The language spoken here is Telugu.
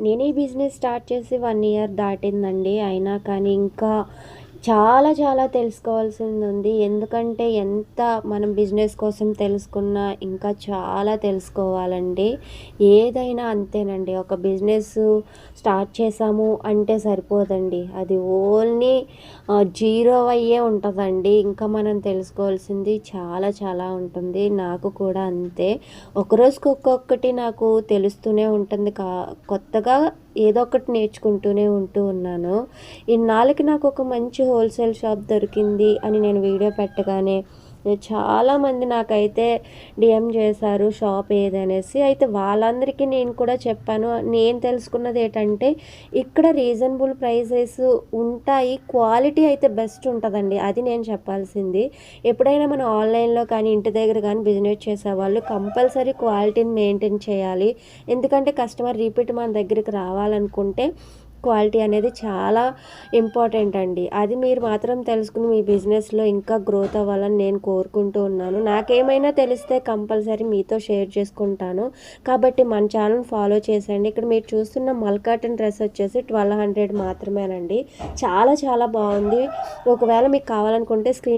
నేను ఈ బిజినెస్ స్టార్ట్ చేసి వన్ ఇయర్ దాటిందండి. అయినా కానీ ఇంకా చాలా చాలా తెలుసుకోవాల్సింది ఉంది ఎందుకంటే ఎంత మనం బిజినెస్ కోసం తెలుసుకున్నా ఇంకా చాలా తెలుసుకోవాలండి. ఏదైనా అంతేనండి. ఒక బిజినెస్ స్టార్ట్ చేసాము అంటే సరిపోదండి. అది ఓన్లీ జీరో అయ్యే ఉంటుందండి. ఇంకా మనం తెలుసుకోవాల్సింది చాలా చాలా ఉంటుంది. నాకు కూడా అంతే. ఒకరోజుకి ఒక్కొక్కటి నాకు తెలుస్తూనే ఉంటుంది. కా కొత్తగా ఏదో ఒకటి నేర్చుకుంటూనే ఉంటూ ఉన్నాను. ఇన్నాళ్ళకి నాకు ఒక మంచి హోల్సేల్ షాప్ దొరికింది అని నేను వీడియో పెట్టగానే చాలామంది నాకైతే డిఎం చేశారు షాప్ ఏదనేసి. అయితే వాళ్ళందరికీ నేను కూడా చెప్పాను నేను తెలుసుకున్నది ఏంటంటే ఇక్కడ రీజనబుల్ ప్రైసెస్ ఉంటాయి క్వాలిటీ అయితే బెస్ట్ ఉంటుందండి. అది నేను చెప్పాల్సింది. ఎప్పుడైనా మనం ఆన్లైన్లో కానీ ఇంటి దగ్గర కానీ బిజినెస్ చేసేవాళ్ళు కంపల్సరీ క్వాలిటీని మెయింటైన్ చేయాలి. ఎందుకంటే కస్టమర్ రిపీట్ మన దగ్గరికి రావాలనుకుంటే క్వాలిటీ అనేది చాలా ఇంపార్టెంట్ అండి. అది మీరు మాత్రం తెలుసుకుని మీ బిజినెస్లో ఇంకా గ్రోత్ అవ్వాలని నేను కోరుకుంటూ ఉన్నాను. నాకేమైనా తెలిస్తే కంపల్సరీ మీతో షేర్ చేసుకుంటాను. కాబట్టి మన ఛానల్ ఫాలో చేసేయండి. ఇక్కడ మీరు చూస్తున్న మల్కాటన్ డ్రెస్ వచ్చేసి ట్వెల్వ్ హండ్రెడ్ మాత్రమేనండి. చాలా చాలా బాగుంది. ఒకవేళ మీకు కావాలనుకుంటే స్క్రీన్